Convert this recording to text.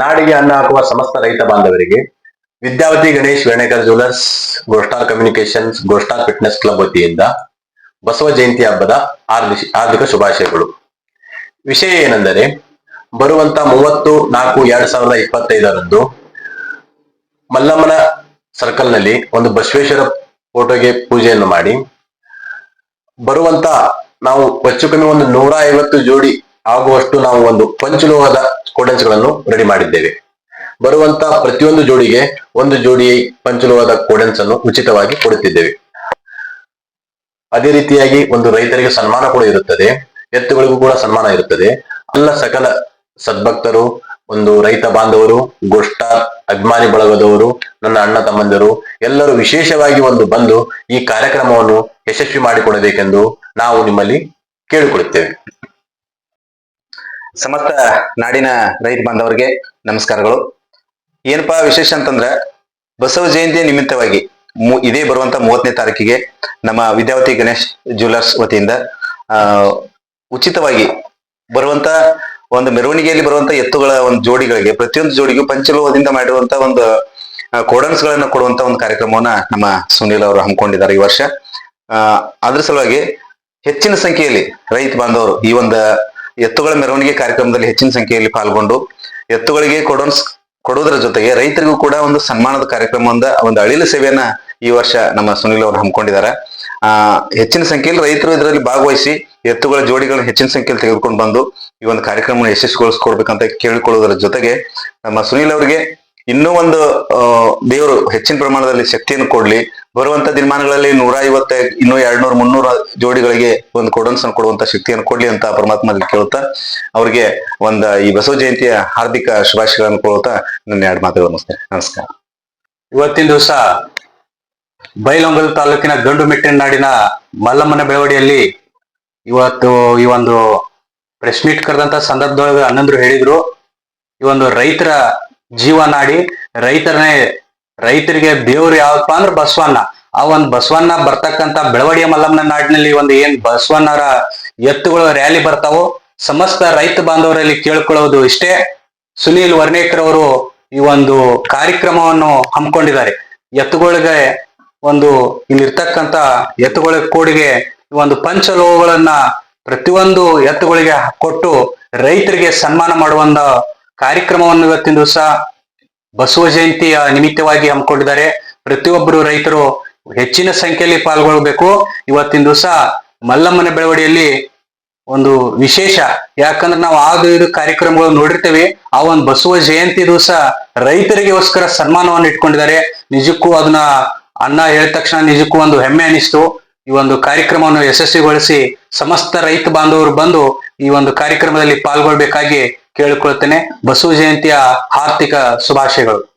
ನಾಡಿಗೆ ಅನ್ನ ಹಾಕುವ ಸಮಸ್ತ ರೈತ ಬಾಂಧವರಿಗೆ Vidyavati Ganesh Venekar jewellers Gostar communications Gostar fitness club ವತಿಯಿಂದ ಬಸವ ಜಯಂತಿ ಹಬ್ಬದ ಹಾರ್ದಿಕ ಶುಭಾಶಯಗಳು. ವಿಷಯ ಏನೆಂದರೆ, ಬರುವಂತ ಮೂವತ್ತು ನಾಲ್ಕು ಎರಡ್ ಸಾವಿರದ ಇಪ್ಪತ್ತೈದರಂದು ಮಲ್ಲಮ್ಮನ ಸರ್ಕಲ್ನಲ್ಲಿ ಒಂದು ಬಸವೇಶ್ವರ ಫೋಟೋಗೆ ಪೂಜೆಯನ್ನು ಮಾಡಿ, ಬರುವಂತ ನಾವು ಹೆಚ್ಚು ಕಮ್ಮಿ ಒಂದು ನೂರ ಐವತ್ತು ಜೋಡಿ ಆಗುವಷ್ಟು ನಾವು ಒಂದು ಪಂಚಲೋಹದ ಕೋಡೆನ್ಸ್ಗಳನ್ನು ರೆಡಿ ಮಾಡಿದ್ದೇವೆ. ಬರುವಂತ ಪ್ರತಿಯೊಂದು ಜೋಡಿಗೆ ಒಂದು ಜೋಡಿ ಪಂಚಲೋಹದ ಕೋಡೆನ್ಸ್ ಅನ್ನು ಉಚಿತವಾಗಿ ಕೊಡುತ್ತಿದ್ದೇವೆ. ಅದೇ ರೀತಿಯಾಗಿ ಒಂದು ರೈತರಿಗೆ ಸನ್ಮಾನ ಕೂಡ ಇರುತ್ತದೆ. ಎತ್ತುಗಳಿಗೂ ಕೂಡ ಸನ್ಮಾನ ಇರುತ್ತದೆ. ಅಲ್ಲ ಸಕಲ ಸದ್ಭಕ್ತರು, ಒಂದು ರೈತ ಬಾಂಧವರು, ಗೋಷ್ಠ, ಅಭಿಮಾನಿ ಬಳಗದವರು, ನನ್ನ ಅಣ್ಣ ತಮ್ಮಂದಿರು, ಎಲ್ಲರೂ ವಿಶೇಷವಾಗಿ ಒಂದು ಬಂದು ಈ ಕಾರ್ಯಕ್ರಮವನ್ನು ಯಶಸ್ವಿ ಮಾಡಿಕೊಡಬೇಕೆಂದು ನಾವು ನಿಮ್ಮಲ್ಲಿ ಕೇಳಿಕೊಳ್ಳುತ್ತೇವೆ. ಸಮಸ್ತ ನಾಡಿನ ರೈತ ಬಾಂಧವರಿಗೆ ನಮಸ್ಕಾರಗಳು. ಏನಪ್ಪಾ ವಿಶೇಷ ಅಂತಂದ್ರ, ಬಸವ ಜಯಂತಿ ನಿಮಿತ್ತವಾಗಿ ಇದೇ ಬರುವಂತ ಮೂವತ್ತನೇ ತಾರೀಕಿಗೆ ನಮ್ಮ ವಿದ್ಯಾವತಿ ಗಣೇಶ್ ಜ್ಯುವೆಲರ್ಸ್ ವತಿಯಿಂದ ಉಚಿತವಾಗಿ ಬರುವಂತ ಒಂದು ಮೆರವಣಿಗೆಯಲ್ಲಿ ಬರುವಂತ ಎತ್ತುಗಳ ಒಂದು ಜೋಡಿಗಳಿಗೆ, ಪ್ರತಿಯೊಂದು ಜೋಡಿಗೂ ಪಂಚಲೋಹದಿಂದ ಮಾಡಿರುವಂತ ಒಂದು ಕೋಡನ್ಸ್ ಗಳನ್ನ ಕೊಡುವಂತ ಒಂದು ಕಾರ್ಯಕ್ರಮವನ್ನ ನಮ್ಮ ಸುನೀಲ್ ಅವರು ಹಮ್ಮಿಕೊಂಡಿದ್ದಾರೆ ಈ ವರ್ಷ. ಅದ್ರ ಸಲುವಾಗಿ ಹೆಚ್ಚಿನ ಸಂಖ್ಯೆಯಲ್ಲಿ ರೈತ ಬಾಂಧವರು ಈ ಒಂದು ಎತ್ತುಗಳ ಮೆರವಣಿಗೆ ಕಾರ್ಯಕ್ರಮದಲ್ಲಿ ಹೆಚ್ಚಿನ ಸಂಖ್ಯೆಯಲ್ಲಿ ಪಾಲ್ಗೊಂಡು ಎತ್ತುಗಳಿಗೆ ಕೊಡೋನ್ಸ್ ಕೊಡೋದ್ರ ಜೊತೆಗೆ ರೈತರಿಗೂ ಕೂಡ ಒಂದು ಸನ್ಮಾನದ ಕಾರ್ಯಕ್ರಮದಿಂದ ಒಂದು ಅಳಿಲು ಸೇವೆಯನ್ನ ಈ ವರ್ಷ ನಮ್ಮ ಸುನಿಲ್ ಅವರು ಹಮ್ಮಿಕೊಂಡಿದ್ದಾರೆ ಆ, ಹೆಚ್ಚಿನ ಸಂಖ್ಯೆಯಲ್ಲಿ ರೈತರು ಇದರಲ್ಲಿ ಭಾಗವಹಿಸಿ ಎತ್ತುಗಳ ಜೋಡಿಗಳನ್ನು ಹೆಚ್ಚಿನ ಸಂಖ್ಯೆಯಲ್ಲಿ ತೆಗೆದುಕೊಂಡು ಬಂದು ಈ ಒಂದು ಕಾರ್ಯಕ್ರಮವನ್ನು ಯಶಸ್ವಿಗೊಳಿಸ್ಕೊಡ್ಬೇಕಂತ ಕೇಳಿಕೊಳ್ಳುವುದರ ಜೊತೆಗೆ ನಮ್ಮ ಸುನಿಲ್ ಅವರಿಗೆ ಇನ್ನೂ ಒಂದು ದೇವರು ಹೆಚ್ಚಿನ ಪ್ರಮಾಣದಲ್ಲಿ ಶಕ್ತಿಯನ್ನು ಕೊಡ್ಲಿ. ಬರುವಂತ ದಿನಮಾನಗಳಲ್ಲಿ ನೂರ ಐವತ್ತ ಇನ್ನೂ ಎರಡ್ ನೂರ ಮುನ್ನೂರ ಜೋಡಿಗಳಿಗೆ ಒಂದು ಕೊಡನ್ಸ್ ಕೊಡುವಂತ ಶಕ್ತಿಯನ್ನು ಕೊಡ್ಲಿ ಅಂತ ಪರಮಾತ್ಮದಲ್ಲಿ ಕೇಳುತ್ತಾ, ಅವ್ರಿಗೆ ಒಂದ ಈ ಬಸವ ಜಯಂತಿಯ ಹಾರ್ದಿಕ ಶುಭಾಶಯಗಳನ್ನು ಕೊಡುತ್ತಾ ನನ್ನ ಎರಡು ಮಾತುಗಳು ನಮಸ್ಕಾರ. ಇವತ್ತಿನ ದಿವಸ ಬೈಲೊಂಗಲ್ ತಾಲೂಕಿನ ಗಂಡು ಮೆಟ್ಟಿನ ನಾಡಿನ ಮಲ್ಲಮ್ಮನ ಬೆಳವಡಿಯಲ್ಲಿ ಇವತ್ತು ಈ ಒಂದು ಪ್ರೆಸ್ ಮೀಟ್ ಕರೆದಂತ ಸಂದರ್ಭದೊಳಗೆ ಹನ್ನೊಂದ್ರು ಹೇಳಿದ್ರು, ಈ ಒಂದು ರೈತರ ಜೀವನಾಡಿ ರೈತರನೇ ರೈತರಿಗೆ ದೇವ್ರು ಯಾವಪ್ಪ ಅಂದ್ರೆ ಬಸವಣ್ಣ. ಆ ಒಂದ್ ಬಸವಣ್ಣ ಬರ್ತಕ್ಕಂತ ಬೆಳವಡಿಯ ಮಲ್ಲಮ್ಮನ ನಾಡಿನಲ್ಲಿ ಒಂದು ಏನ್ ಬಸವಣ್ಣರ ಎತ್ತುಗಳು ರ್ಯಾಲಿ ಬರ್ತಾವೋ, ಸಮಸ್ತ ರೈತ ಬಾಂಧವರಲ್ಲಿ ಕೇಳ್ಕೊಳ್ಳೋದು ಇಷ್ಟೇ. ಸುನೀಲ್ ವರ್ಣೇಕರ್ ಅವರು ಈ ಒಂದು ಕಾರ್ಯಕ್ರಮವನ್ನು ಹಮ್ಮಿಕೊಂಡಿದ್ದಾರೆ. ಎತ್ತುಗಳಿಗೆ ಒಂದು ಇಲ್ಲಿರ್ತಕ್ಕಂತ ಎತ್ತುಗಳ ಕೋಡಿಗೆ ಈ ಒಂದು ಪಂಚಲೋಹಗಳನ್ನ ಪ್ರತಿಯೊಂದು ಎತ್ತುಗಳಿಗೆ ಕೊಟ್ಟು ರೈತರಿಗೆ ಸನ್ಮಾನ ಮಾಡುವಂತ ಕಾರ್ಯಕ್ರಮವನ್ನು ಇವತ್ತಿನ ದಿವಸ ಬಸವ ಜಯಂತಿಯ ನಿಮಿತ್ತವಾಗಿ ಹಮ್ಮಿಕೊಂಡಿದ್ದಾರೆ. ಪ್ರತಿಯೊಬ್ಬರು ರೈತರು ಹೆಚ್ಚಿನ ಸಂಖ್ಯೆಯಲ್ಲಿ ಪಾಲ್ಗೊಳ್ಳಬೇಕು. ಇವತ್ತಿನ ದಿವಸ ಮಲ್ಲಮ್ಮನ ಬೆಳವಡಿಯಲ್ಲಿ ಒಂದು ವಿಶೇಷ. ಯಾಕಂದ್ರೆ ನಾವು ಆದು ಇದು ಕಾರ್ಯಕ್ರಮಗಳು ನೋಡಿರ್ತೇವೆ. ಆ ಒಂದು ಬಸವ ಜಯಂತಿ ದಿವಸ ರೈತರಿಗೋಸ್ಕರ ಸನ್ಮಾನವನ್ನು ಇಟ್ಕೊಂಡಿದ್ದಾರೆ. ನಿಜಕ್ಕೂ ಅದನ್ನ ಅಣ್ಣ ಹೇಳಿದ ತಕ್ಷಣ ನಿಜಕ್ಕೂ ಒಂದು ಹೆಮ್ಮೆ ಅನಿಸ್ತು. ಈ ಒಂದು ಕಾರ್ಯಕ್ರಮವನ್ನು ಯಶಸ್ವಿಗೊಳಿಸಿ ಸಮಸ್ತ ರೈತ ಬಾಂಧವರು ಬಂದು ಈ ಒಂದು ಕಾರ್ಯಕ್ರಮದಲ್ಲಿ ಪಾಲ್ಗೊಳ್ಬೇಕಾಗಿ ಕೇಳಿಕೊಳ್ಳುತ್ತೇನೆ. ಬಸವ ಜಯಂತಿಯ ಆರ್ಥಿಕ ಶುಭಾಶಯಗಳು.